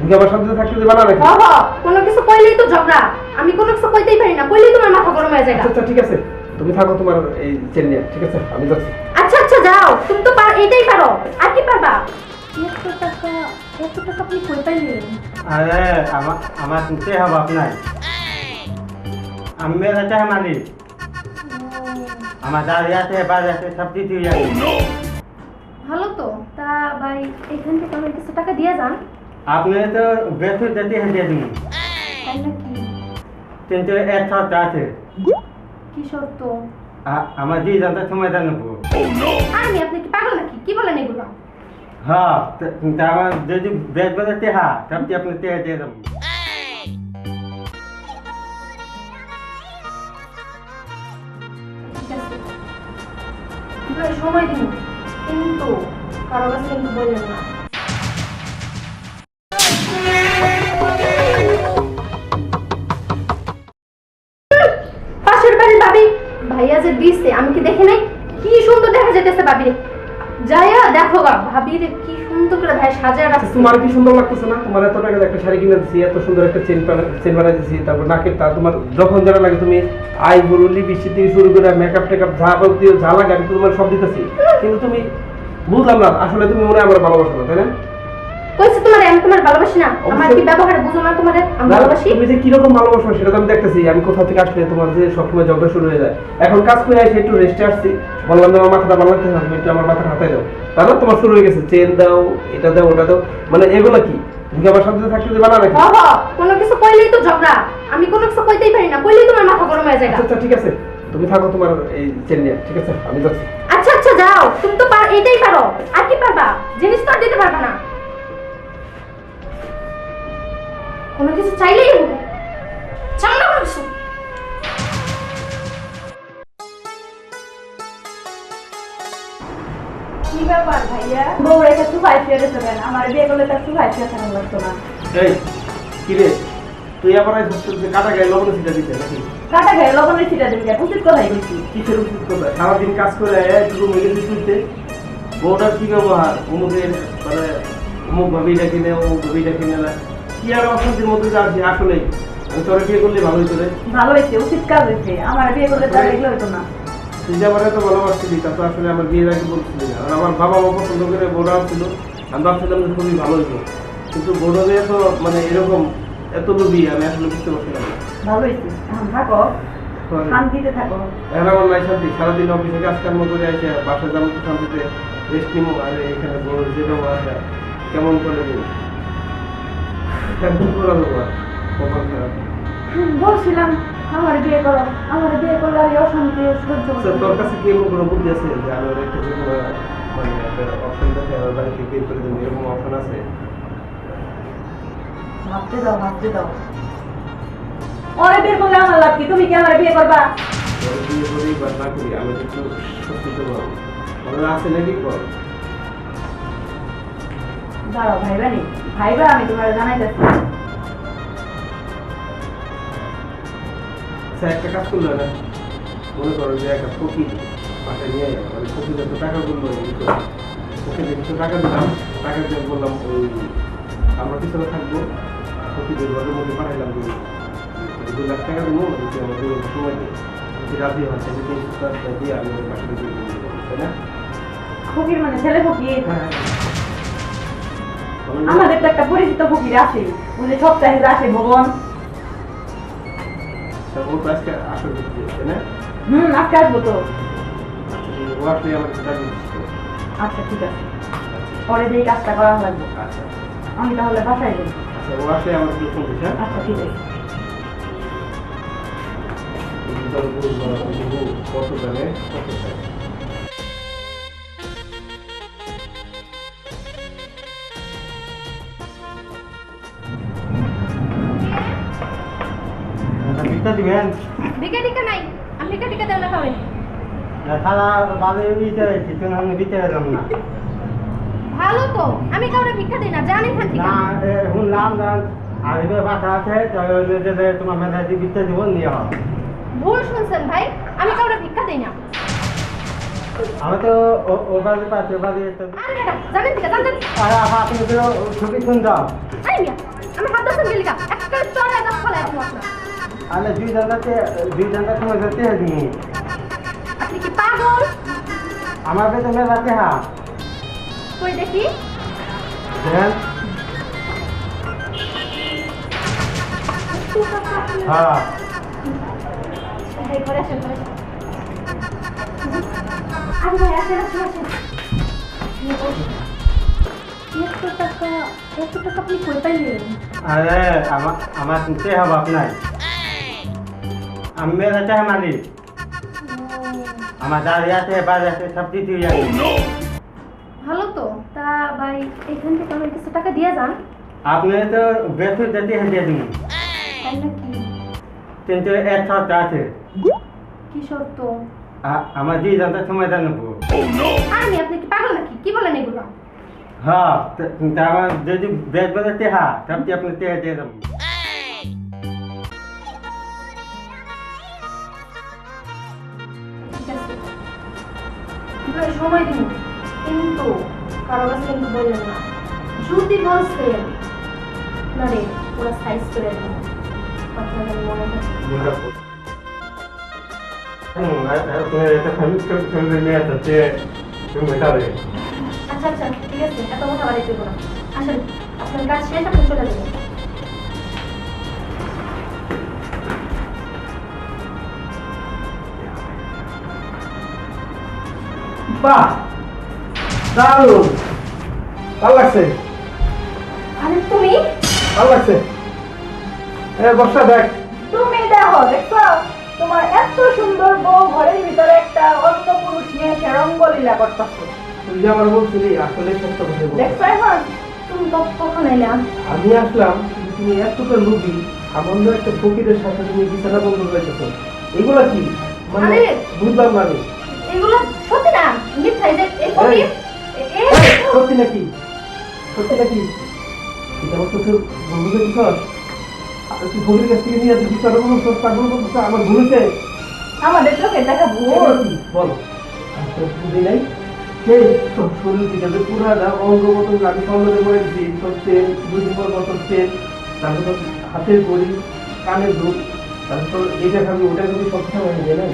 তুমি আমার সাথে থাকতে দেবা না নাকি? বাবা কোনো কিছু কইলেই তো ঝগড়া। আমি কোনো কিছু কইতেই পারি না। কইলেই তোমার মাথা গরম হয়ে যায়। আচ্ছা আচ্ছা ঠিক আছে। তুমি থাকো তোমার এই চেন নিয়ে। ঠিক আছে আমি যাচ্ছি। আচ্ছা আচ্ছা যাও। তুমি তো পার এটাই পারো। আর কি পারবা? টাকা টাকা আপনি কই পাইলেন अरे আমার আমার শুনতে হবে আপনার। আমি চাই মালিক আমার দাঁড়িয়ে আছে সব ভালো তো। তা ভাই এখান থেকে আমার কিছু টাকা দিয়ে যান। আপনি তো বেশি যেতে হেঁটে দিন কিন্তু এক শর্ত আছে কি শর্ত আমার জি জানতে সময় জানব আমি আপনি কি পাগল নাকি কি বলেন এগুলো হ্যাঁ তা- তা আমার যদি সবটি আপনি টেহা দিয়ে দেবো সময় দিন কিন্তু কারও কাছে কিন্তু বললেন না আচ্ছা, তোমার কি সুন্দর লাগতেছে না? তোমার এত টাকা একটা শাড়ি কিনে দিচ্ছি এত সুন্দর একটা চেন চেন বানা দিচ্ছি তারপর নাকের তা তোমার যখন যারা লাগে তুমি আই বুড়ো লিপস্টিক থেকে শুরু করে মেকআপ টেকআপ যা দিও যা লাগে আমি তোমার সব দিতেছি। কিন্তু তুমি বুঝলাম না আসলে তুমি মনে হয় আমার ভালোবাসো না তাই না? কইছে তোমারে আমি তোমার ভালোবাসি না। আমার। কি ব্যবহার বুঝো না তোমারে আমি ভালোবাসি? তুমি যে কীরকম ভালোবাসো সেটা তো আমি দেখতেছি। আমি কোথাও থেকে আসলে তোমার যে সবসময় ঝগড়া শুরু হয়ে যায়। এখন কাজ করে এসে একটু রেস্টে আসছি। বললাম আমার মাথাটা ভালো লাগতেছে না, তুমি একটু আমার মাথাটা হাতায় দাও। তারপর তোমার শুরু হয়ে গেছে চেন দাও এটা দাও ওটা দাও। মানে এগুলো কি? তুমি আমার সাথে থাকতে দেবা না নাকি? কোনো কিছু কইলেই তো ঝগড়া। আমি কোনো কিছু কইতেই পারি না। কইলেই তোমার মাথা গরম হয়ে যায় আচ্ছা আচ্ছা ঠিক আছে। তুমি থাকো তোমার এই চেন নিয়ে ঠিক আছে? আমি যাচ্ছি। আচ্ছা আচ্ছা যাও। তুমি তো পার এটাই পারো। আর কি পারবা? জিনিস তো আর দিতে পারবা না। কোনো কিছু চাইলেই হবে। চাও না কোনো কিছু? কি ব্যাপার ভাইয়া? বউ রেখে সুফাই ফিরে দেবেন আমার বিয়ে করলে তার সুফাই ফিরে থাকা লাগতো না? এই কি রে? তুই আবার এই হচ্ছে যে কাটা গায়ে লবণ সিটা দিতে নাকি? কাটা গায়ে লবণের ছিটা দেবেন উচিত কথাই বলছি। কিসের উচিত কথা? সারাদিন কাজ করে একটু গেছি শুইতে বউটার কি ব্যবহার? অমুকের মানে অমুক ভাবিটা কিনে অমুক ভাবিটা কিনে না। কি আর অশান্তির মধ্যে যাচ্ছি আসলেই আমি তোরা বিয়ে করলে ভালো হইতো রে। ভালো উচিত কাজ আমার বিয়ে করলে তার এগুলো হতো না। তুই যে আমার এত ভালোবাসছিলি তা তো আসলে আমার বিয়ের আগে বলছিলি। না আর আমার বাবা মা পছন্দ করে বড়াও ছিল আমি ভাবছিলাম যে খুবই ভালো হইতো কিন্তু বড়দের মানে এরকম এত লোভী আমি আসলে বুঝতে পারছিলাম না। ভালো হয়েছে থাকো। শান্তিতে থাকো। এখন আমার নাই শান্তি। সারাদিন অফিসে কাজ কর্ম করে আসে বাসায় যাব তো শান্তিতে রেস্ট নিবো আর এখানে বড় কেমন করে দেবো করে কপাল খারাপ। বলছিলাম আমার বিয়ে করো আমার বিয়ে করলে এই অশান্তি সহ্য করতে তোর কাছে কি এমন কোনো বুদ্ধি আছে যে আমি একটা যে মানে অপশন দেখে আমার বাড়িতে বিয়ে করে দেবো এরকম অপশন আছে? ভাবতে দাও ভাবতে দাও। ওরে বিয়ে করলে আমার লাভ কি? তুমি কি আমার বিয়ে করবা? ওর বিয়ে করি বা না করি আমি তো একটু সত্যি তো ওরা আছে নাকি? বল দাঁড়াও ভাইবা নি ভাইবা আমি তোমার জানাইতেছি। আচ্ছা একটা কাজ করল না? মনে করো যে একটা ফকির বাসায় নিয়ে গেল মানে ফকির যত টাকা বলল ওকে যে কিছু টাকা দিলাম। টাকা দিয়ে বললাম ওই আমরা পিছনে থাকব। ফকিরের ঘরের মধ্যে পাঠাইলাম দুই দুই লাখ টাকা দেবো যদি আমার দুই সময় দিই যদি রাজি হয় সেটা দিয়ে আমি ওই বাসায় দিয়ে তাই না? ফকির মানে ছেলে ফকির? হ্যাঁ? আমাদের তো একটা পরিচিত ফকির আছে বুঝলে সপ্তাহে আসে ভবন তা আজকে হুম আসব তো। দিচ্ছে আচ্ছা ঠিক আছে। পরে দিয়ে কাজটা করা লাগবে। আচ্ছা। আমি তাহলে বাসায় যাই। আচ্ছা ও আসলে আমার একটু ফোন দিচ্ছে হ্যাঁ? আচ্ছা ঠিক আছে। কত জানে? কত জানে? ভিক্ষা দিবেন? ভিকা টিকা নাই। আমি ভিকা টিকা দেও না খাবেন সারা বাজে হয়েছি তুমি আমি দিতে পারলাম না। ভালো তো আমি কাউরে ভিক্ষা দিই না জানি খান না এ, শুনলাম যে আসবে বাসা আছে তো ওই যে- যে তোমার মেধায় দিতে দিব নিয়ে হবে ভুল শুনছেন ভাই আমি কাউরে ভিক্ষা দিই না। আমি তো ও- ও বাজে পাচ্ছি ও বাজে আরে জানেন ঠিক জানেন আর আপনি তো ছবি শুনতাম আরে মিয়া করছেন গেলিকা একটা চলে দাও ফলাই দিব আপনার দুই জানলাতে দুই জানলা তোমার যাতে দিই আপনি কি পাগল? আমার বেতনে রাতে হা কই দেখি? হ্যাঁ। এই করে আসেন আরে ভাই আসেন আসেন আসেন। টাকা এত টাকা আপনি কই পাইলেন আরে আমার আমার চিনতে হবে আপনার। আমি রাতে মালিক আমার দাঁড়িয়ে আছে বাড়ি আছে সব কিছুই আছে ভালো তো। তা ভাই এখান থেকে আমার কিছু টাকা দিয়ে যান। আপনি তো বেশি যেতে দিয়ে দিন কিন্তু এক সপ্তাহ আছে। কি শর্ত? আমার দুই জানতে সময় জানাব আমি আপনি কি পাগল নাকি? কি বলেন এগুলো? হ্যাঁ আমার যদি বেশ বেড়ে টেহা সবটি আপনি টেহা দিয়ে দেবো ভাই সময় দিন কিন্তু কারও কাছে কিন্তু বললেন না। যদি বলছেন না রে পুরো সাইজ করে দেবো আপনার যেন মনে আচ্ছা আচ্ছা ঠিক আছে এত কথা বাড়ি দেবো না। আসেন আপনার কাজ শেষ আপনি চলে যাবেন। বাহ দারুণ। ভালো লাগছে? আরে তুমি? ভালো লাগছে? এ বর্ষা দেখ। তুমি দেখো দেখছ? তোমার এত সুন্দর বউ ঘরের ভিতরে একটা অন্য পুরুষ নিয়ে এসে রঙ্গলীলা করতেছে। তুই যে আমার বলছিলি আসলে সত্য কথা বলছিস। দেখছ এখন? তুমি কখন এলাম আমি আসলাম তুমি এতটা লুবি সামান্য একটা ফকিরের সাথে তুমি বিছানা বন্ধ করেছ। এগুলা কি? মানে! বুঝলাম না আমি। এগুলো সত্যি না এই এ- এ- এই, সত্যি নাকি? সত্যি নাকি? এটা আমার চোখে বন্ধু দেখছ তুই ফকিরের কাছ থেকে নিয়ে আসি বিছানা বন্ধ সব পাগল আমার আমাদের দেখা ভুল বলো। তো বুঝি নাই। সেই শরীর থেকে যে পুরাটা অঙ্গ মতন আমি করে দিচ্ছি সব চেন দুই দিন পর বছর চেন তারপর তো হাতের করি কানের ধূপ তারপর এটা খাবি ওটা খাবি সব সময় নিয়ে নাই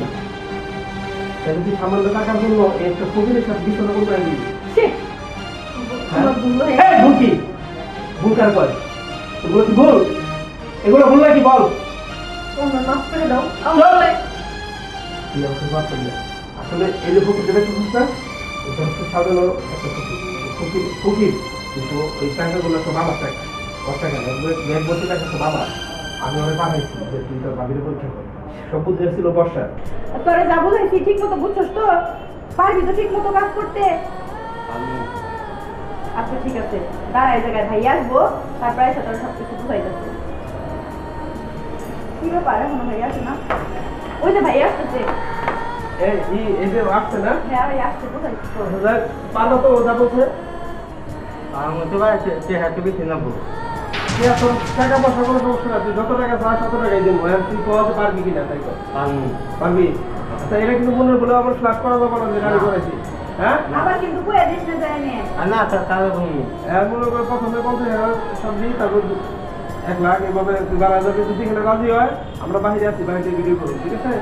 তুই সামান্য টাকার জন্য একটা ফকিরের সাথে বিছানা করতে আমার ভুল কি? ভুল কার এগুলো কি ভুল? এগুলো ভুল নাকি বল। আসলে এই যে ফকির যেটা না? এটা হচ্ছে সাধারণ একটা ফকির। ফকির ফকির কিন্তু ওই টাকাগুলো তো বাবার টাকা। ওর টাকা এক বছর টাকা তো বাবা আমি ওরা পাঠাইছি যে তুই তোর বাবির পরীক্ষা কর। সব বুঝে ছিল বর্ষা। তোরে যা বুঝাইছি ঠিক মতো বুঝছস তো? পারবি তো ঠিক মতো কাজ করতে? আমি আচ্ছা ঠিক আছে। দাঁড়া এই জায়গায় ভাই আসব তারপরে এসে তোর সব কিছু বুঝাই যাচ্ছে কি ব্যাপার এখনও ভাই আসে না? ওই যে ভাই আসতেছে। এই এই যে আসছে না? হ্যাঁ ভাই আসছে যাক, পারল তো ওটা বলছে আমার তো ভাই তুমি এত টাকা পয়সা কোনো সমস্যা না যত টাকা চাস তত টাকাই দেবো। আর তুই পড়াতে পারবি কিনা তাই পারবি। আচ্ছা এটা কিন্তু মনে বলে আমার ফ্লাশ করা যাবে না যে করেছি। হ্যাঁ? আবার কিন্তু কয়ে দিস না যায় নে। না তা- তাহলে তুমি আর করে প্রথমে পঞ্চাশ হাজার সবজি তারপর এক লাখ এভাবে তুই বারো হাজার যদি এখানে রাজি হয় আমরা বাইরে আছি বাইরে ভিডিও করি ঠিক আছে?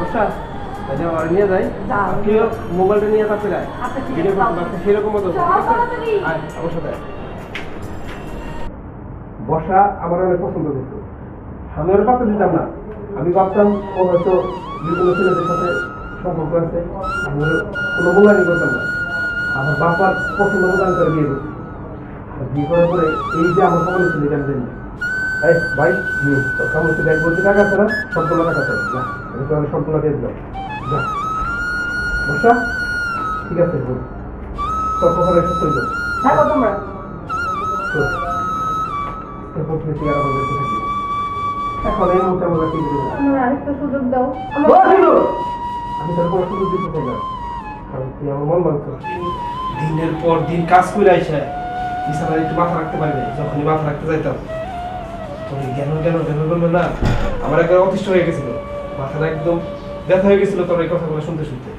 বসা নিয়ে যাই। যাও। মোবাইলটা নিয়ে আচ্ছা। পারছিস সেরকম মতো। চল, বসা আমার অনেক পছন্দ করতো আমি ওর পাত্র দিতাম না। আমি ভাবতাম ও হয়তো বিভিন্ন ছেলেদের সাথে সম্পর্ক আছে আমি ওর কোনো মূল্যায়ন করতাম না। আমার বাবার পছন্দ আমি তার বিয়ে আর বিয়ে করার পরে এই যে আমার কমলে ছিল এটা আমি জানি। এই ভাই ছিল এক বলতে টাকা না? সম্পূর্ণ টাকা আছে। না আমি তো আমি সম্পূর্ণ দিয়ে দিলাম। যা। বসা। ঠিক আছে বল তোর থাকো তোমরা। চল। এরপর থেকে তুই আর আমার বাড়িতে থাকবি? এখন এই মুহূর্তে আমরা কি দেবো আমার আরেকটা সুযোগ দাও। আমার আমি তোর কোনো সুযোগ দিতে চাই না। কারণ তুই আমার মন মানছ দিনের পর দিন কাজ করে আইসা বিছানায় একটু মাথা রাখতে পারি না যখনই মাথা রাখতে যাইতাম। এই জ্ঞান জ্ঞান জ্ঞান করল না? আমার একবার অতিষ্ঠ হয়ে গেছিল। মাথাটা একদম ব্যথা হয়ে গেছিল তোর এই কথাগুলো শুনতে শুনতে।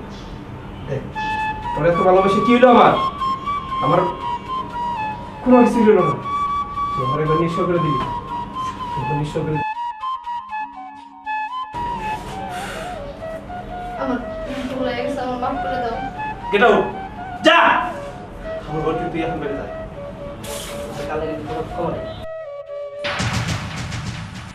দেখ তোর এত ভালোবাসি কি হলো আমার? আমার কোনো কিছু হলো না। আমার একবার নিঃস্ব করে দিবি নিঃস্ব করে। আমার ভুল হয়ে গেছে আমার মাফ করে দাও out!